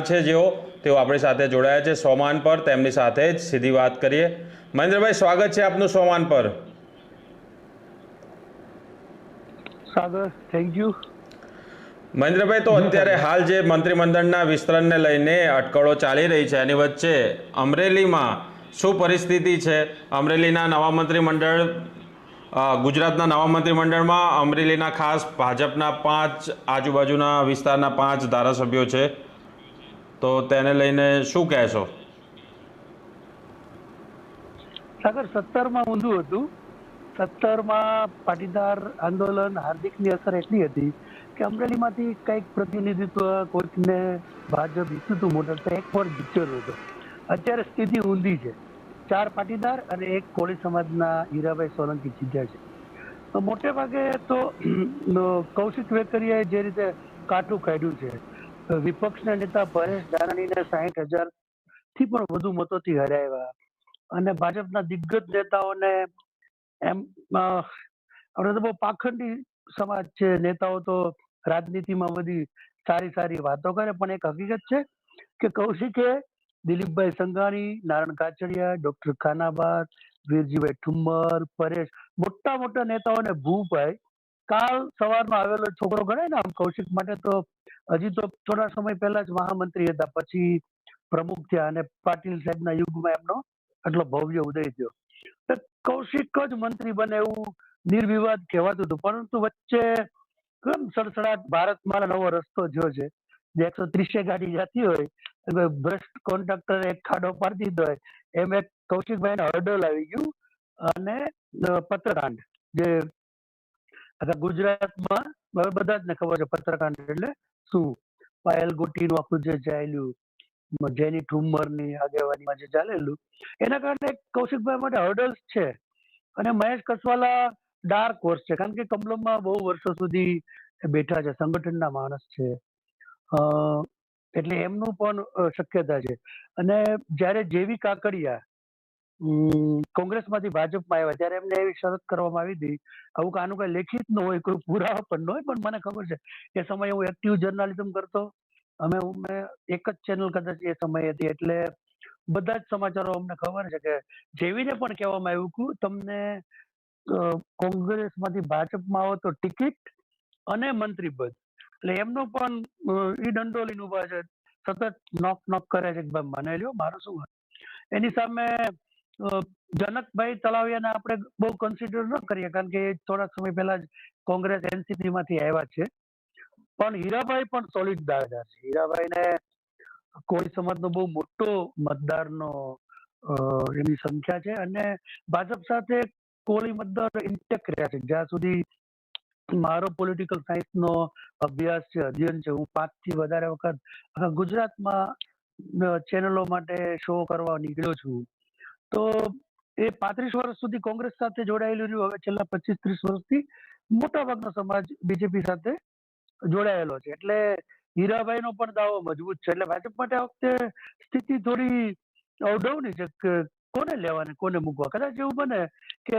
છે જેઓ તેઓ આપણી સાથે જોડાયા છે. સોમાન પર તેમની સાથે જ સીધી વાત કરીએ. મહેન્દ્રભાઈ સ્વાગત છે આપનું સોમાન પર. થેન્ક યુ મહેન્દ્રભાઈ તો અત્યારે હાલ જે મંત્રીમંડળના વિસ્તરણને લઈને અટકળો ચાલી રહી છે એની વચ્ચે અમરેલીમાં શું પરિસ્થિતિ છે? અમરેલીના નવા મંત્રીમંડળ ગુજરાતના નવા મંત્રીમંડળમાં અમરેલીના ખાસ ભાજપના પાંચ આજુબાજુના વિસ્તારના પાંચ ધારાસભ્યો છે. તો તેને લઈને શું કહેશો? સાગર, સત્તરમાં ઊંધું હતું. સત્તરમાં પાટીદાર આંદોલન હાર્દિકની અસર એટલી હતી કે અમરેલીમાંથી કંઈક પ્રતિનિધિત્વ કોઈકને ભાજપ જીતું મોટર તો એક પણ જીત્યો હતો. અત્યારે સ્થિતિ ઊંધી છે. ચાર પાટીદાર અને એક કોળી સમાજના હીરાભાઈ સોલંકી જીત્યા છે. મોટે ભાગે તો કૌશિક વેકરીએ જે રીતે કાઠું કાઢ્યું છે વિપક્ષના નેતા પરેશ ધાનાણીને સાહીઠ હજારથી પણ વધુ મતોથી હરાવ્યા. અને ભાજપના દિગ્ગજ નેતાઓને એમ આપણે તો બહુ પાખંડી સમાજ છે. નેતાઓ તો રાજનીતિમાં બધી સારી સારી વાતો કરે, પણ એક હકીકત છે કે કૌશિકે દિલીપભાઈ સંઘાણી, નારાયણ કાચડિયા, ડોક્ટર ખાનાબાદ, વીરજીભાઈ ઠુમ્મર, પરેશ, મોટા મોટા નેતાઓને ભૂપાઈ કાલ સવારમાં આવેલો છોકરો ગણાય ને આમ કૌશિક માટે તો હજી તો થોડા સમય પહેલા જ મહામંત્રી હતા. પછી પ્રમુખ થયા અને પાટીલ સાહેબના યુગમાં એમનો આટલો ભવ્ય ઉદય થયો. કૌશિક જ મંત્રી બને એવું નિર્વિવાદ કહેવાતું હતું. પરંતુ વચ્ચે કેમ સડસડાટ ભારતમાં નવો રસ્તો જો છે? જે એકસો ત્રીસે ગાડી જતી હોય ભ્રષ્ટ કોન્ટ્રાક્ટર એક ખાડો પાડી દીધો હોય, એમ એક કૌશિકભાઈને હર્ડલ આવી ગયું અને પત્રકાંડ. જે આખા ગુજરાતમાં બધા જ ને ખબર છે પત્રકાર એટલે શું? પાયલ ગોટીનું આપણું જે ચાલ્યું જેની ઠુમ્મરની આગેવાનીમાં જે ચાલેલું, એના કારણે કૌશિકભાઈ માટે હર્ડલ્સ છે. અને મહેશ કસવાલા ડાર્ક હોર્સ છે. કારણ કે કમલમમાં બહુ વર્ષો સુધી બેઠા છે, સંગઠનના માણસ છે. એટલે એમનું પણ શક્યતા છે. અને જ્યારે જેવી કાકડિયા કોંગ્રેસમાંથી ભાજપમાં આવ્યા, ત્યારે એમને એવી શરત કરવામાં આવી હતી. આવું કે આનું કઈ લેખિત ન હોય, કોઈ પુરાવા પણ ન હોય, પણ મને ખબર છે એ સમયે હું એક્ટિવ જર્નાલિઝમ કરતો. અમે એક જ ચેનલ કદાચ એ સમયે હતી, એટલે બધા જ સમાચારો અમને ખબર છે કે જેવીને પણ કહેવામાં આવ્યું કે તમને કોંગ્રેસમાંથી ભાજપમાં આવો તો ટિકિટ અને મંત્રી પદ એટલે એમનો પણ ઈ દંડો ઊભા છે. સતત નોક નોક કરે છે મને લ્યો, મારું શું એની સામે જનકભાઈ તલાવિયાને આપણે બહુ કન્સિડર ન કરીએ, કારણ કે એ થોડાક સમય પહેલા જ કોંગ્રેસ એનસીપી માંથી આવ્યા છે. પણ હીરાભાઈ પણ સોલિડ દાવેદાર છે. હીરાભાઈને કોળી સમાજનો બહુ મોટો મતદારનો એની સંખ્યા છે અને ભાજપ સાથે કોળી મતદાર ઇન્ટેક રહ્યા છે. જ્યાં સુધી મારો પોલિટિકલ સાયન્સનો અભ્યાસ છે, અધ્યયન છે, હું પાંચથી વધારે વખત ગુજરાતમાં ચેનલો માટે શો કરવા નીકળ્યો છું. તો એ પાંત્રીસ વર્ષ સુધી કોંગ્રેસ સાથે જોડાયેલું રહ્યું. હવે છેલ્લા પચીસ ત્રીસ વર્ષથી મોટા ભાગનો સમાજ બીજેપી સાથે જોડાયેલો છે. એટલે હીરાભાઈનો પણ દાવો મજબૂત છે. એટલે ભાજપ માટે આ વખતે સ્થિતિ થોડી અવડવની છે કે કોને લેવાને, કોને મૂકવા? કદાચ એવું બને કે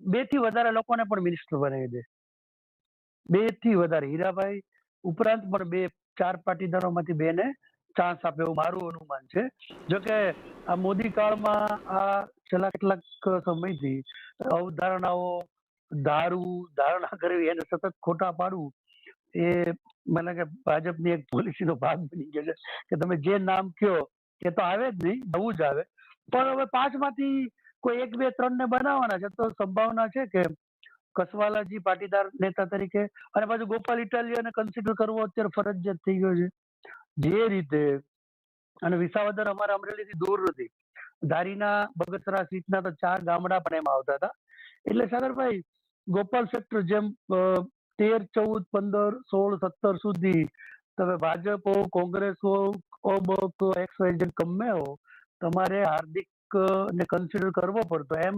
બેથી વધારે લોકોને પણ મિનિસ્ટર બનાવી દે. બેથી વધારે. હીરાભાઈ ઉપરાંત પણ બે ચાર પાટીદારોમાંથી બે ને ચાન્સ આપે એવું મારું અનુમાન છે. જોકે આ મોદી કાળમાં આ છેલ્લા કેટલાક સમયથી અવધારણાઓ, દારૂ, ધારણા કરવી એને સતત ખોટા પાડવું એ મને કે ભાજપની એક પોલિસીનો ભાગ બની ગયો છે કે તમે જે નામ કયો એ તો આવે જ નહીં, નવું જ આવે. પણ હવે પાંચમાંથી કોઈ એક, બે ત્રણ ને બનાવવાના છે તો સંભાવના છે કે કસવાલાજી પાટીદાર નેતા તરીકે અને પાછું ગોપાલ ઇટાલિયાને કન્સિડર કરવો અત્યારે ફરજિયાત થઈ ગયો છે. જે રીતે અને વિસાવદર અમારા અમરેલીથી દૂર નથી. ધારીના, બગસરા સીટના તો ચાર ગામડા પણ એમાં આવતા હતા. એટલે સાગરભાઈ, ગોપાલ સેક્ટર જેમ તેર, ચૌદ, પંદર, સોળ, સત્તર સુધી તમે ભાજપ હો, કોંગ્રેસ હો ઓબક એક્સ વાય ઝેડ ગમે હો, તમારે હાર્દિક ને કન્સિડર કરવો પડતો. એમ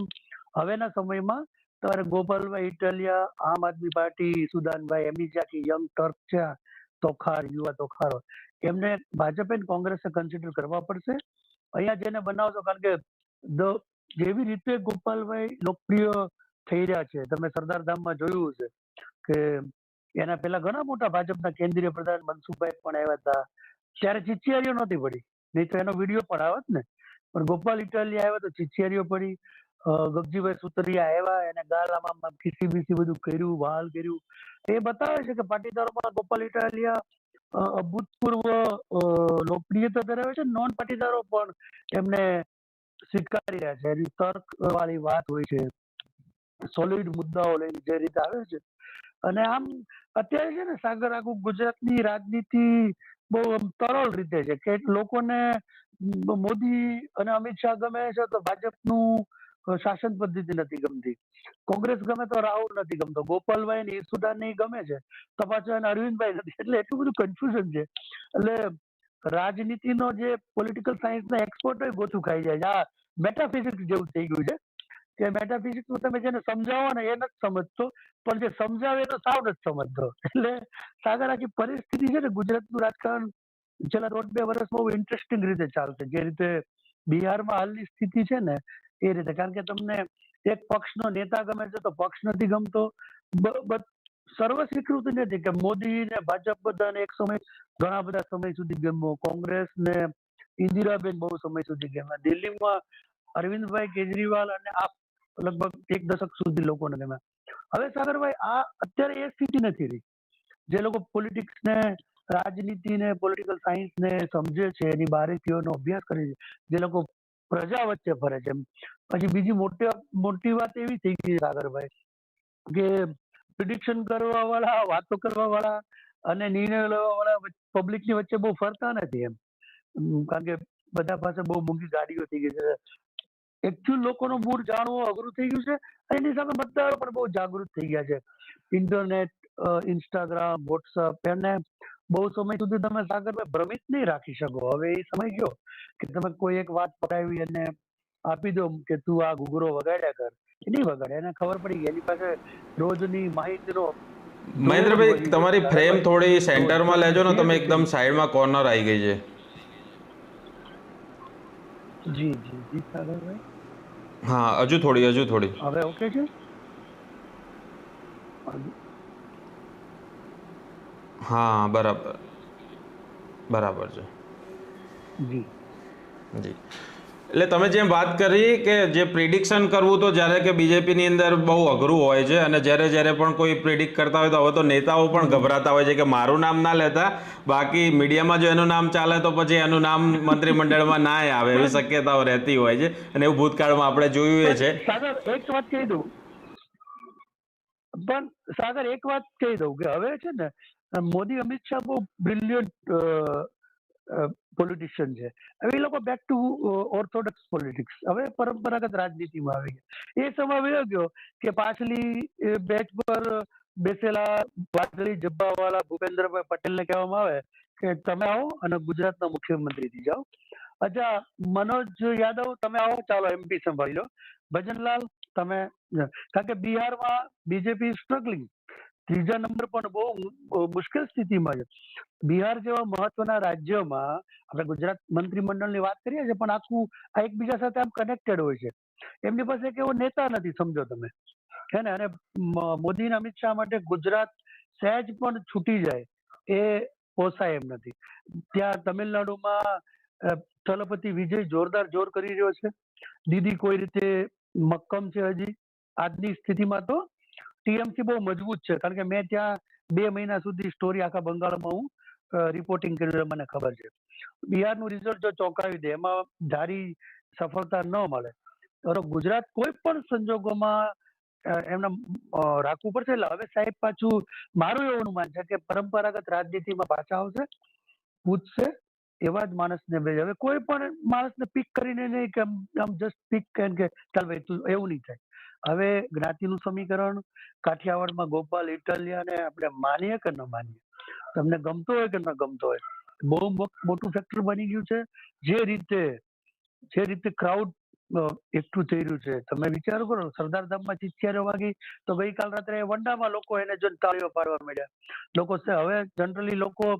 હવેના સમયમાં તમારે ગોપાલભાઈ ઇટાલિયા આમ આદમી પાર્ટી, સુદાનભાઈ એમની જે આખી યંગ ટર્ક છે તોખાર, યુવા તોખારો એમને ભાજપે કોંગ્રેસે કન્સિડર કરવા પડશે. અહીંયા જેને બનાવશો, કારણ કે જેવી રીતે ગોપાલભાઈ લોકપ્રિય થઈ રહ્યા છે, તમે સરદાર ધામમાં જોયું હશે કે એના પહેલા ઘણા મોટા ભાજપના કેન્દ્રીય પ્રધાન મનસુખભાઈ પણ આવ્યા હતા. ત્યારે ચિચિયારીઓ નહોતી પડી. નહીં તો એનો વીડિયો પણ આવત ને. પણ ગોપાલ ઇટાલિયા આવ્યા તો ચિચિયારીઓ પડી. ગગજીભાઈ સુતરિયા આવ્યા, એને ગાલામાં ખીસી બીસી બધું કર્યું વાલ કર્યું. એ બતાવે છે કે પાટીદારોમાં ગોપાલ ઇટાલિયા અભૂતપૂર્વ લોકપ્રિયતા ધરાવે છે. નોન પાટીદારો પણ એમને સ્વીકારી રહ્યા છે. એની તર્ક વાળી વાત હોય છે. સોલિડ મુદ્દાઓ લઈને જે રીતે આવે છે. અને આમ અત્યારે છે ને સાગર આખું ગુજરાતની રાજનીતિ બહુ સરળ રીતે છે. કે લોકોને મોદી અને અમિત શાહ ગમે છે તો ભાજપનું શાસન પદ્ધતિ નથી ગમતી. કોંગ્રેસ ગમે તો રાહુલ નથી ગમતો. ગોપાલભાઈ ને ઈસુદાન ગમે છે. તો અરવિંદભાઈ નથી. એટલે એટલું બધું કન્ફ્યુઝન છે. એટલે રાજનીતિનો જે પોલિટિકલ સાયન્સના એક્સપર્ટ હોય ગોથું ખાઈ જાય આ મેટાફિઝિક્સ જેવું થઈ ગયું છે. કે મેટાફિઝિક્સ તમે જેને સમજાવો ને એ નથી સમજતો. પણ જે સમજાવે એનો સાવ નથી સમજતો. એટલે સાગર, આખી પરિસ્થિતિ છે ને ગુજરાતનું રાજકારણ છેલ્લા દોઢ બે વર્ષ બહુ ઇન્ટરેસ્ટિંગ રીતે ચાલશે. જે રીતે બિહારમાં હાલની સ્થિતિ છે ને એ રીતે. કારણ કે તમને એક પક્ષનો નેતા ગમે છે તો પક્ષ નથી ગમતો. સર્વ સ્વીકૃતિ નથી કે મોદી ને ભાજપ બધાને એક સમય, ઘણા બધા સમય સુધી ગમ્યો. કોંગ્રેસ ને ઇન્દિરાબેન બહુ સમય સુધી ગમ્યા. દિલ્હીમાં અરવિંદભાઈ કેજરીવાલ અને આ લગભગ એક દશક સુધી લોકોને ગમ્યા. હવે સાગરભાઈ, આ અત્યારે એ સ્થિતિ નથી રહી. જે લોકો પોલિટિક્સ ને રાજનીતિ ને પોલિટિકલ સાયન્સ ને સમજે છે, એની બારીકીઓનો અભ્યાસ કરે છે. જે લોકો પ્રજા વચ્ચે ફરે છે. પછી બીજી મોટી મોટી વાત એવી થઈ ગઈ સાગરભાઈ, કે પ્રિડિક્શન કરવા વાળા વાતો કરવા વાળા અને નિર્ણય લેવા વાળા પબ્લિકની વચ્ચે બહુ ફરતા નથી એમ. કારણ કે બધા પાસે બહુ મોંઘી ગાડીઓ થઈ ગઈ છે. એકચ્યુઅલ લોકોનો મૂળ જાણવું અઘરું થઈ ગયું છે એની સામે મતદારો પણ બહુ જાગૃત થઈ ગયા છે. ઇન્ટરનેટ ઇન્સ્ટાગ્રામ વોટ્સઅપ એને બહુ સમય સુધી તમે સાગરભાઈ ભ્રમિત નહીં રાખી શકો. હવે એ સમય ગયો કે તમે કોઈ એક વાત પકડાવી અને આપી દો કે તું આ ઘૂઘરો વગાડ્યા કર. એ નહીં વગાડે એને ખબર પડી ગઈ. એની પાસે રોજની માહિતીનો મહેન્દ્રભાઈ તમારી ફ્રેમ થોડી સેન્ટરમાં લેજો ને તમે એકદમ સાઈડમાં કોર્નર આવી ગઈ છે. જી જી જી સાગરભાઈ. હા હજુ થોડી હજુ થોડી. હવે ઓકે છે? હા બરાબર. બરાબર છે. જી. જી. એટલે તમે જેમ વાત કરી કે જે પ્રિડિક્શન કરવું તો જ્યારે કે બીજેપીની અંદર બહુ અઘરું હોય છે અને જ્યારે જ્યારે પણ કોઈ પ્રિડિક્ટ કરતા હોય તો હવે તો નેતાઓ પણ ગભરાતા હોય છે કે મારું નામ ના લેતા બાકી મીડિયામાં જો એનું નામ ચાલે તો પછી એનું નામ મંત્રીમંડળમાં ના આવે એવી શક્યતાઓ રહેતી હોય છે અને એવું ભૂતકાળમાં આપણે જોયું છે. એક વાત કહી દઉં. પણ સાગર એક વાત કહી દઉં કે હવે છે ને મોદી, અમિત શાહ બહુ બ્રિલિયન્ટ પોલિટિશિયન છે. હવે એ લોકો બેક ટુ ઓર્થોડોક્સ પોલિટિક્સ હવે પરંપરાગત રાજનીતિમાં આવી ગયા. એ સમય એવો ગયો કે પાછલી બેચ પર બેસેલા વાદળી જબ્બાવાળા ભૂપેન્દ્રભાઈ પટેલને કહેવામાં આવે કે તમે આવો અને ગુજરાતના મુખ્યમંત્રી થઈ જાઓ. અચ્છા, મનોજ યાદવ, તમે આવો, ચાલો એમપી સંભાળી લો. ભજનલાલ, તમે, કારણ કે બિહારમાં બીજેપી સ્ટ્રગલિંગ ત્રીજા નંબર પણ બહુ મુશ્કેલ સ્થિતિમાં છે. બિહાર જેવા મહત્વના રાજ્યમાં આપણે ગુજરાત મંત્રીમંડળની વાત કરીએ છીએ, પણ આખું, આ એકબીજા સાથે આમ કનેક્ટેડ હોય છે. એમની પાસે એક એવો નેતા નથી, સમજો તમે. હે ને? અને મોદી અમિત શાહ માટે ગુજરાત સહેજ પણ છૂટી જાય, એ પોસાય એમ નથી. ત્યાં તમિલનાડુમાં તલપતિ વિજય જોરદાર જોર કરી રહ્યો છે. દીદી કોઈ રીતે મક્કમ છે હજી? આજની સ્થિતિમાં તો ટીએમસી બહુ મજબૂત છે. કારણ કે મેં ત્યાં બે મહિના સુધી સ્ટોરી આખા બંગાળમાં હું રિપોર્ટિંગ કર્યું મને ખબર છે. બિહારનું રિઝલ્ટ જો ચોંકાવી દે, એમાં ધારી સફળતા ન મળે. તો ગુજરાત કોઈ પણ સંજોગોમાં એમને રાખવું પડશે. એટલે હવે સાહેબ પાછું મારું એવું અનુમાન છે કે પરંપરાગત રાજનીતિમાં પાછા આવશે, પૂછશે, એવા જ માણસને હવે કોઈ પણ માણસને પિક કરીને નહીં કે આમ જસ્ટ પિક કે, ચાલ ભાઈ, તું, એવું નહીં થાય. હવે જ્ઞાતિનું સમીકરણ, કાઠિયાવાડમાં ગોપાલ ઇટાલિયાને આપણે માનીએ કે ન માનીએ? તમને ગમતો હોય કે ન ગમતો હોય? બહુ મોટું ફેક્ટર બની ગયું છે. જે રીતે જે રીતે ક્રાઉડ એકઠું થઈ રહ્યું છે. તમે વિચારો કરો, સરદાર ધામમાં ચિચિયારો વાગી તો ગઈકાલ રાત્રે વંડામાં લોકો એને જોઈને તાળીઓ પાડવા માંડ્યા. લોકો હવે જનરલી લોકો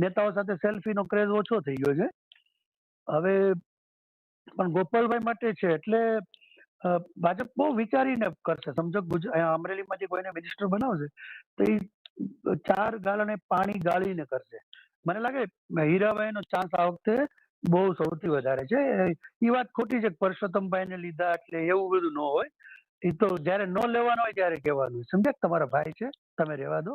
નેતાઓ સાથે સેલ્ફીનો ક્રેઝ ઓછો થઈ ગયો છે. હવે, પણ ગોપાલભાઈ માટે છે એટલે ભાજપ બહુ વિચારીને કરશે. સમજો અમરેલીમાં જે કોઈને મિનિસ્ટર બનાવશે, તો એ ચાર ગાળણે પાણી ગાળીને કરશે. મને લાગે હીરાભાઈ નો ચાન્સ આ વખતે બહુ સૌથી વધારે છે. એ વાત ખોટી છે પરસોત્તમભાઈ ને લીધા એટલે એવું બધું ન હોય. એ તો જયારે ન લેવાનું હોય ત્યારે કહેવાનું સમજે તમારા ભાઈ છે? તમે રહેવા દો.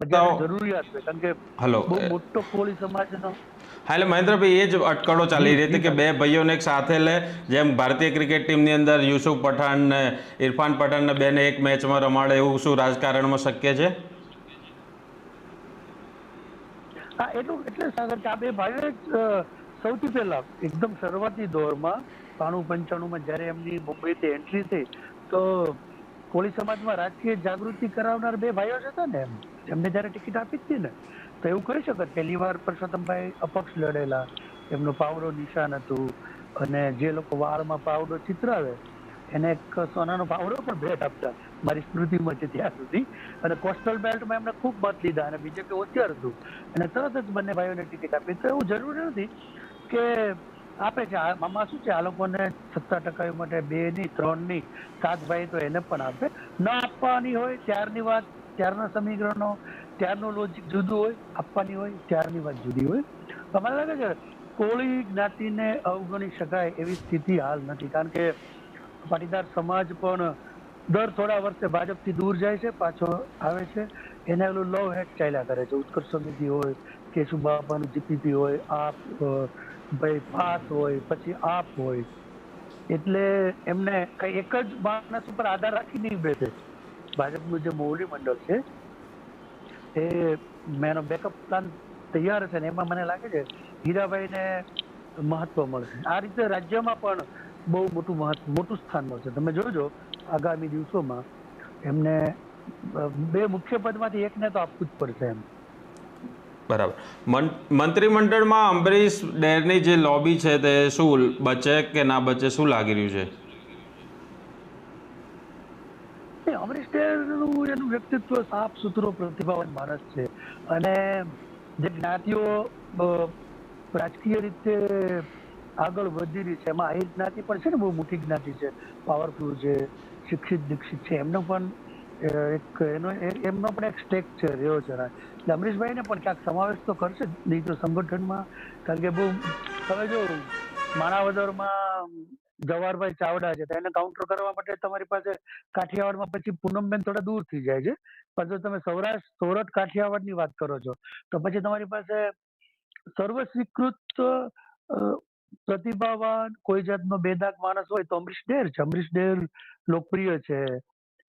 જરૂરિયાત હોય કારણ કે હલો બહુ મોટો કોળી સમાજનો હા એટલે મહેન્દ્રભાઈ એ જ અટકળો ચાલી રહી હતી કે બે ભાઈઓને એક સાથે લે જેમ ભારતીય ક્રિકેટ ટીમની અંદર યુસુફ પઠાણ ને ઇરફાન પઠાણ ને બેને એક મેચમાં રમાડે એવું શું રાજકારણમાં શક્ય છે? હા એટલું એટલે સાગર કે આ બે ભાઈઓ સૌથી પહેલા એકદમ શરૂઆતી દોરમાં બાણું પંચાણુંમાં જ્યારે એમની મુંબઈથી એન્ટ્રી થઈ તો કોળી સમાજમાં રાજકીય જાગૃતિ કરાવનાર બે ભાઈઓ હતા ને એમ. એમને જ્યારે ટિકિટ આપી હતી ને, તો એવું કહી શકો પહેલી વાર પરસોત્તમભાઈ અપક્ષ લડેલા. એમનો પાવડો નિશાન હતું અને જે લોકો વાળમાં પાવડો ચિતરાવે, એને એક સોનાનો પાવડો પણ ભેટ આપતા. મારી સ્મૃતિમાં છે ત્યાં સુધી. અને કોસ્ટલ બેલ્ટમાં એમને ખૂબ મત લીધા અને બીજેપી હોશિયાર હતું. અને તરત જ બંને ભાઈઓને ટિકિટ આપી. તો એવું જરૂરી નથી કે આપે છે. મામા શું છે? આ લોકોને સત્તા ટકા માટે બે ની, ત્રણની સાત ભાઈ તો એને પણ આપે. ન આપવાની હોય ત્યારની વાત, ત્યારના સમીકરણો, ત્યારનું લોજિક જુદું હોય, આપવાની હોય ત્યારની વાત જુદી હોય. મને લાગે છે, કોળી જ્ઞાતિને અવગણી શકાય એવી સ્થિતિ હાલ નથી. કારણ કે પાટીદાર સમાજ પણ દર થોડા વર્ષે ભાજપથી દૂર જાય છે, પાછો આવે છે. એને ઓલું લવ હેટ ચાલ્યા કરે છે. ઉત્કર્ષ સમિતિ હોય, કેશુબાપાનું જીપીપી હોય, આપ ભાઈ પાસ હોય, પછી આપ હોય. એટલે એમને કઈ એક જ માણસ ઉપર આધાર રાખી નહીં બેસે. ભાજપનું જે મોવડી મંડળ છે, એ મેનો બેકઅપ પ્લાન તૈયાર છે ને એમાં મને લાગે છે હીરાભાઈને મહત્વ મળશે. આ રીતે રાજ્યમાં પણ બહુ મોટું મહત્વ, મોટું સ્થાન મળશે. તમે જોજો, આગામી દિવસોમાં એમને બે મુખ્ય પદમાંથી એકને તો આપવું જ પડશે એમ. બરાબર. મંત્રીમંડળમાં અંબરીશ ડેરની જે લોબી છે તે શું બચે કે ના બચે, શું લાગી રહ્યું છે? અમરીશ ડેરનું એનું વ્યક્તિત્વ સાફ સુથરો પ્રતિભાવાન માણસ છે. અને જે જ્ઞાતિઓ રાજકીય રીતે આગળ વધી રહી છે, એમાં આહિર જ્ઞાતિ પણ છે ને બહુ મોટી જ્ઞાતિ છે. પાવરફુલ છે, શિક્ષિત, દીક્ષિત છે, એમનો પણ એક એનો એમનો પણ એક સ્ટેક છે રહ્યો છે એટલે અમરીશભાઈને પણ ક્યાંક સમાવેશ તો કરશે જ. નહીં તો સંગઠનમાં, કારણ કે બહુ હવે જો માણાવદરમાં જવાહરભાઈ ચાવડા છે એને કાઉન્ટર કરવા માટે તમારી પાસે કાઠિયાવાડમાં પછી પૂનમબેન થોડા દૂર થઈ જાય છે. પણ જો તમે સૌરાષ્ટ્ર, સોરઠ કાઠિયાવાડની વાત કરો છો, તો પછી તમારી પાસે સર્વસ્વીકૃત પ્રતિભાવાન કોઈ જાતનો બેદાગ માણસ હોય તો અમરીશ ડેર છે. અમરીશ ડેર લોકપ્રિય છે.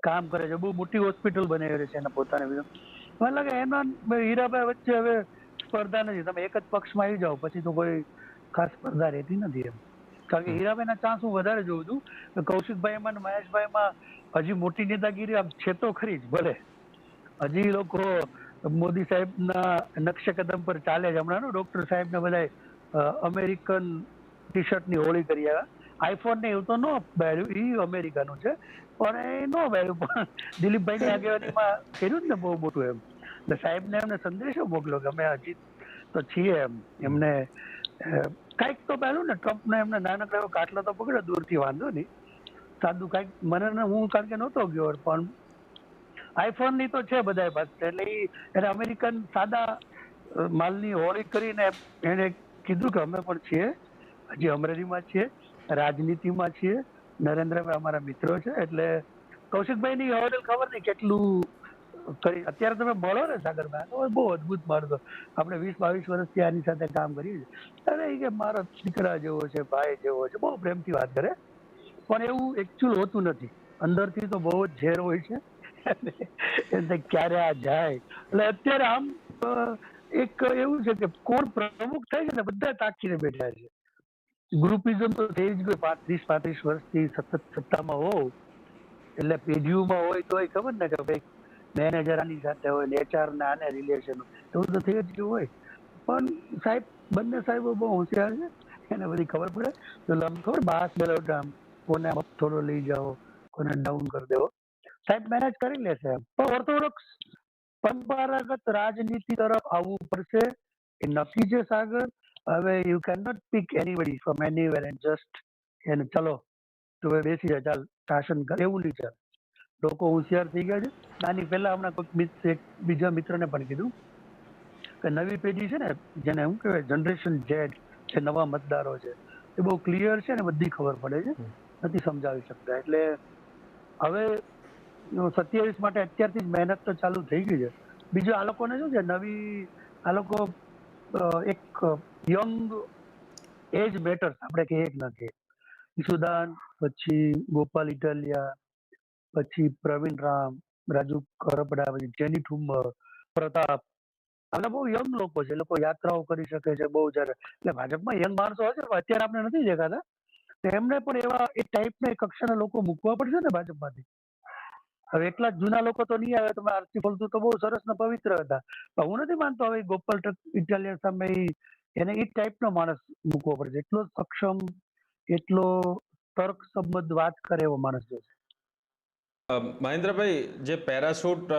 કામ કરે છે. બહુ મોટી હોસ્પિટલ બનાવી છે એના પોતાને મને લાગે એના હીરાભાઈ વચ્ચે હવે સ્પર્ધા નથી. તમે એક જ પક્ષમાં આવી જાઓ પછી તો કોઈ ખાસ સ્પર્ધા રહેતી નથી એમ. કારણ કે હીરાભાઈના ચાન્સ હું વધારે જોઉં છું. કૌશિકભાઈ કૌશિકભાઈમાં અને મહેશભાઈમાં હજી મોટી નેતાગીરી આમ છે તો ખરી જ ભલે. હજી લોકો મોદી સાહેબના નકશે કદમ પર ચાલે છે. હમણાં ડોક્ટર સાહેબ ને બધા અમેરિકન ટી શર્ટની હોળી કરી આવ્યા. આઈફોન ને એવું તો નો પહેર્યું એ અમેરિકાનું છે. પણ એ નો પહેર્યું પણ દિલીપભાઈની આગેવાનીમાં કર્યું ને બહુ મોટું એમ. એટલે સાહેબને એમને સંદેશો મોકલ્યો કે અમે હજી તો છીએ એમ. એમને કાંઈક તો પહેલું ને ટ્રમ્પને એમને નાનકડો કાટલો તો પકડ્યો દૂરથી વાંધો નહીં. સાદું કાંઈક મને ને હું કારણ કે નહોતો ગયો પણ આઈફોનની તો છે બધા પાસે. એટલે ઈ એને અમેરિકન સાદા માલની હોળી કરીને એને કીધું કે અમે પણ છીએ. હજી અમરેલીમાં છીએ. રાજનીતિમાં છીએ. નરેન્દ્રભાઈ અમારા મિત્રો છે. એટલે કૌશિકભાઈ ની હવે ખબર નહીં કેટલું કરી અત્યારે તમે મળો ને સાગરભાઈ, તો બહુ અદભુત માણસો. આપણે વીસ બાવીસ વર્ષથી આની સાથે કામ કરીએ છીએ. અરે કે મારો દીકરા જેવો છે, ભાઈ જેવો છે, બહુ પ્રેમથી વાત કરે. પણ એવું એકચ્યુઅલ હોતું નથી. અંદરથી તો બહુ જ ઝેર હોય છે. એટલે ક્યારે આ જાય? એટલે અત્યારે આમ એક એવું છે કે કોણ પ્રમુખ થાય છે ને, બધા તાકીને બેઠા છે. ગ્રુપિઝમ તો થઈ જ ગયું. પાંત્રીસ પાંત્રીસ વર્ષથી સતત સત્તામાં હોવ એટલે પેઢીઓમાં હોય તો ખબર ને કે ભાઈ મેનેજર આની સાથે હોય ને એચઆર ને આને રિલેશન એવું તો થઈ જ ગયું હોય. પણ સાહેબ, બંને સાહેબો બહુ હોશિયાર છે. એને બધી ખબર પડે. તો લમ ખબર, બાસ બેલોટ આમ કોને થોડો લઈ જાઓ, કોને ડાઉન કરી દેવો. સાહેબ મેનેજ કરી લેશે. પણ ઓર્થોડોક્સ પરંપરાગત રાજનીતિ તરફ આવવું પડશે. એ નક્કી છે સાગર. હવે you can not pick anybody from anywhere and just એને ચલો તું હવે બેસી જા ચાલ શાસન કર એવું નહીં ચાલે લોકો હોશિયાર થઈ ગયા છે. આની પહેલા હમણાં કોઈક મિત્ર એક બીજા મિત્રને પણ કીધું કે નવી પેઢી છે ને જેને શું કહેવાય જનરેશન જેડ જે નવા મતદારો છે એ બહુ ક્લિયર છે ને બધી ખબર પડે છે. નથી સમજાવી શકતા. એટલે હવે સત્યાવીસ માટે અત્યારથી જ મહેનત તો ચાલુ થઈ ગઈ છે. બીજું આ લોકોને શું છે નવી આ લોકો એક યંગ એજ બેટર આપણે કહીએ કે ના કહીએ. ઈસુદાન પછી ગોપાલ ઇટાલિયા, પછી પ્રવીણ રામ, રાજુ કરપડા, પછી જેની ઠુમ્મર પ્રતાપ. આના બહુ યંગ લોકો છે લોકો યાત્રાઓ કરી શકે છે બહુ જયારે. એટલે ભાજપમાં યંગ માણસો હશે અત્યારે આપણે નથી દેખાતા. એમને પણ એવા એ ટાઈપના કક્ષાના લોકો મૂકવા પડશે ને ભાજપમાંથી? હવે એટલા જ જૂના લોકો તો નહીં આવે તમે આરતી ફલતું તો બહુ સરસ ને પવિત્ર હતા. પણ હું નથી માનતો હવે ગોપાલ ઇટાલિયન સામે એને એ ટાઈપનો માણસ મૂકવો પડશે એટલો સક્ષમ એટલો તર્ક સંબંધ વાત કરે એવો માણસ જોશે મહેન્દ્રભાઈ જે પેરાશૂટ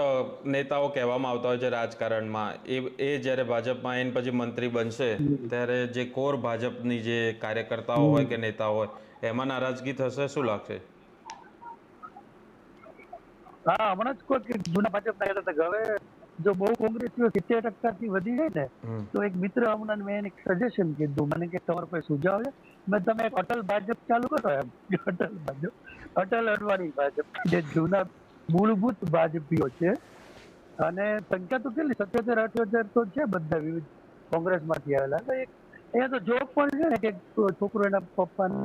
નેતાઓ કહેવામાં આવતા હોય છે રાજકારણમાં એ એ જ્યારે ભાજપમાં એને પછી મંત્રી બનશે ત્યારે જે કોર ભાજપની જે કાર્યકર્તાઓ હોય કે નેતાઓ હોય એમાં નારાજગી થશે શું લાગશે? હા હમણાં જ કોઈ જૂના ભાજપના કહેતા હતા હવે જો બહુ કોંગ્રેસીઓ સિત્તેર ટકાથી વધી ગઈ ને તો એક મિત્ર હમણાં મેં એક સજેશન કીધું. મને કે તમારો કોઈ સુઝાવ છે? મેં તમે એક અટલ ભાજપ ચાલુ કરો એમ. અટલ ભાજપ? અટલ અડવાણી ભાજપ. જે જૂના મૂળભૂત ભાજપીઓ છે. અને સંખ્યા તો કેટલી? સત્યોતેર અઠ્યોતેર તો છે બધા વિવિધ કોંગ્રેસમાંથી આવેલા. તો એક અહીંયા તો જોબ પણ છે ને કે છોકરો એના પપ્પાનું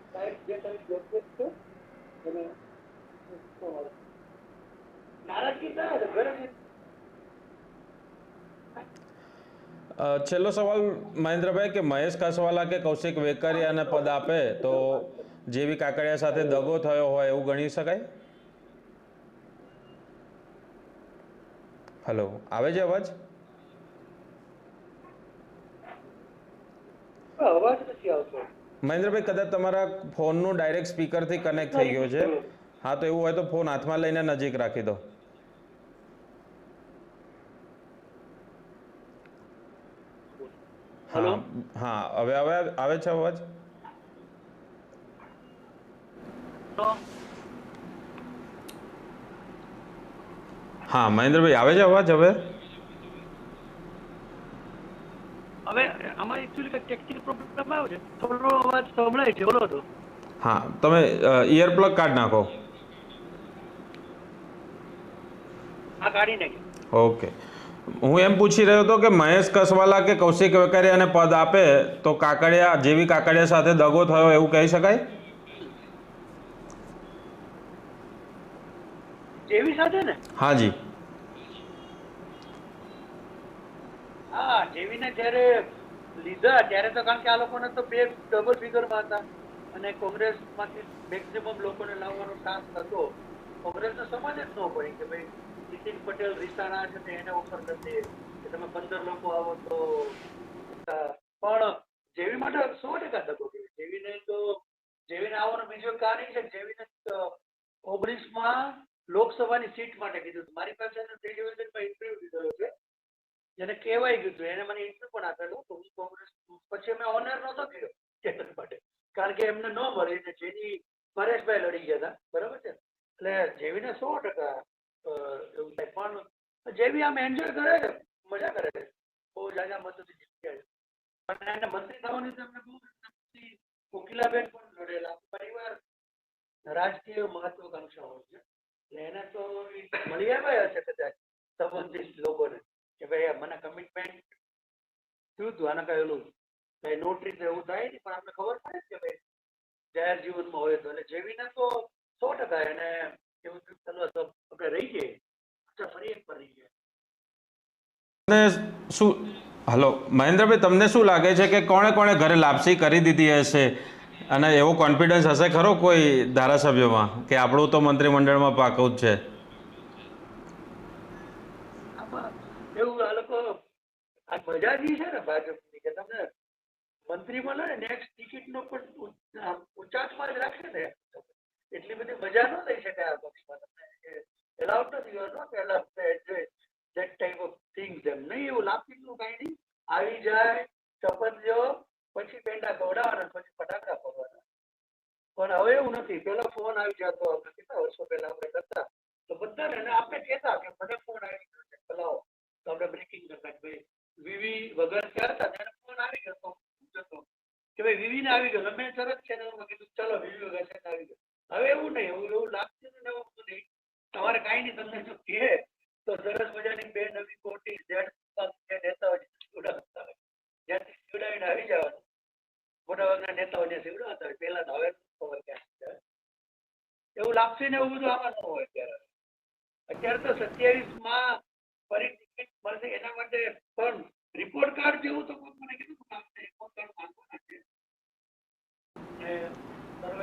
છેલ્લો સવાલ મહેન્દ્રભાઈ કે મહેશ કાસવાલા કે કૌશિક વેકરિયાને પદ આપે તો જેવી કાકડિયા સાથે દગો થયો હોય એવું ગણી શકાય? હલો આવે છે અવાજ? અવાજ નથી આવતો. મહેન્દ્રભાઈ કદાચ તમારા ફોનનું ડાયરેક્ટ સ્પીકરથી કનેક્ટ થઈ ગયો છે. હા તો એવું હોય તો ફોન હાથમાં લઈને નજીક રાખી દો. હા હા હવે હવે આવે છે અવાજ? હા મહેન્દ્રભાઈ આવે છે અવાજ હવે? આમાં એકચ્યુઅલી કઈ ટેકનિકલ પ્રોબ્લેમ આવ્યો છે. થોડો અવાજ સંભળાય છે બોલો તો. હા તમે ઇયર પ્લગ કાઢ નાખો. હા કાઢી નાખ્યો ઓકે. હું એમ પૂછી રહ્યો હતો કે મહેશ કસવાલા કે કૌશિક વેકરિયાને પદ આપે તો કાકડિયા જેવી કાકડિયા સાથે દગો થયો એવું કહી શકાય? જેવી સાથે ને? હાજી હા જેવીને જ્યારે લીધા, ત્યારે તો કારણ કે આ લોકોને તો બે ડબલ ફિગરમાં હતા. અને કોંગ્રેસમાંથી મેક્સિમમ લોકોને લાવવાનો ચાન્સ હતો. કોંગ્રેસને સમજ જ ન પડી કે ભાઈ, નીતિન પટેલ, રીસાણા છે તે એને ઓફર કરી કે તમે પંદર લોકો આવો તો પણ જેવી માટે સો ટકા ધક્કો કે જેવીને તો, જેવીને આવવાનો બીજો કારણ છે, જેવીને ઓગણીસમાં લોકસભાની સીટ માટે કીધું મારી પાસે ટેલિવિઝનમાં ઇન્ટરવ્યુ દીધો છે. જેને કહેવાય ગયું એને મને ઇન્ટરવ્યુ પણ આપેલું તો હું કોંગ્રેસ પછી અમે ઓનર નહોતો કર્યો ચેતન માટે. કારણ કે એમને ન મળે એટલે જેની પરેશભાઈ લડી ગયા હતા. બરાબર છે? એટલે જેવીને સો ટકા એવું થાય. પણ જેવી આમ એન્જોય કરે છે, મજા કરે છે. બહુ જાજા મતથી જીત્યા છે. અને એને મંત્રી થવાની તો એમને બહુ કોકિલાબેન પણ લડેલા. પરિવાર રાજકીય મહત્વકાંક્ષા હોય છે. એટલે એને તો મળી આવ્યા હશે કદાચ સંબંધિત લોકોને. કે ભાઈ મને કમિટમેન્ટ થયું હતું આને કહેલું ભાઈ નોટરી તો એવું થાય નહીં, પણ આપણે ખબર પડે કે ભાઈ જાહેર જીવનમાં હોય તો. એટલે જેવીને તો સો ટકા એને એવું ચલો તો આપણે રહી જઈએ. અચ્છા ફરી એક પર રહી અને શું, હલો, મહેન્દ્રભાઈ, તમને શું લાગે છે કે કોણે કોણે ઘરે લાપસી કરી દીધી હશે? અને એવો કોન્ફિડન્સ હશે ખરો કોઈ ધારાસભ્યોમાં કે આપણું તો મંત્રીમંડળમાં પાકું જ છે આમાં એવું આ લોકો આ મજા જે છે ને ભાજપની કે તમને મંત્રી મળે ને નેક્સ્ટ ટિકિટ નો પણ ઉચાટમાં જ રાખે ને એટલી બધી મજા ન લઈ શકાય આ પક્ષમાં. તમને એલાઉડ નથી you not allowed to enjoy that type of things એમ નહીં, એવું લાપીનું કઈ નહીં. આવી જાય શપથ લ્યો, પછી પેંડા ખવડાવવાના, પછી ફટાકડા ફોડવાના. પણ હવે એવું નથી. પેલા ફોન આવી જતો આપણે કેટલા વર્ષો પહેલા આપણે કરતા? તો બધાને આપણે કહેતા કે મને ફોન આવી ગયો છે. ચલાવો તો આપણે બ્રેકિંગ કરતા ભાઈ વીવી વગર કહેતા ત્યારે ફોન આવી ગયો જતો. કે ભાઈ વીવી ને આવી ગયો મેં તરત છે ને કીધું, ચલો, વીવી વગર છે આવી ગયો. હવે એવું નહીં, એવું એવું લાગશે ને એવું નહીં તમારે કાંઈ નહીં, તમને જો કહે, તો સરસ મજાની બે નવી કોટી ઝેડ જે નેતાઓ સીવડાવતા હોય. જ્યાંથી સીવડાવીને આવી જવાનું. મોટા ભાગના નેતાઓ જે સીવડાવતા હોય. પહેલા તો હવે ખબર ક્યાં. એવું લાગશે ને એવું બધું આમાં ન હોય અત્યારે. અત્યારે તો સત્યાવીસમાં ફરી ટિકિટ મળશે એના માટે પણ રિપોર્ટ કાર્ડ જેવું તો કોઈ મને કીધું કે આપણે રિપોર્ટ કાર્ડ માંગવાના છે. ને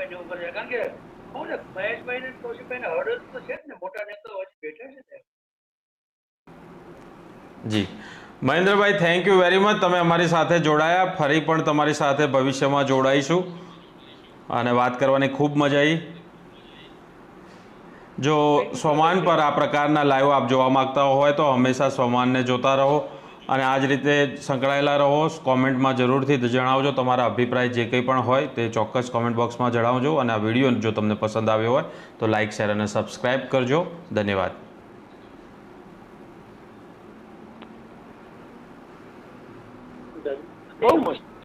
એવું કરશે કારણ કે હું ને મહેશભાઈ ને કૌશિકભાઈ ને હળદ તો છે જ ને, મોટા નેતાઓ હજી બેઠા છે જી. Mahendrabhai thank you very much તમે અમારી સાથે જોડાયા. ફરી પણ તમારી સાથે ભવિષ્યમાં જોડાઈશું. અને વાત કરવાની ખૂબ મજા આવી. જો સ્વમાન પર આ પ્રકારના લાઈવ આપ જોવા માંગતા હોય તો હંમેશા સ્વમાનને જોતા રહો અને આ જ રીતે સંકળાયેલા રહો. કોમેન્ટમાં જરૂરથી જણાવજો તમારા અભિપ્રાય જે કંઈ પણ હોય તે ચોક્કસ કોમેન્ટ બોક્સમાં જણાવજો અને આ વીડિયો જો તમને પસંદ આવ્યો હોય તો લાઇક શેર અને સબસ્ક્રાઈબ કરજો. ધન્યવાદ. બહુ મસ્ત.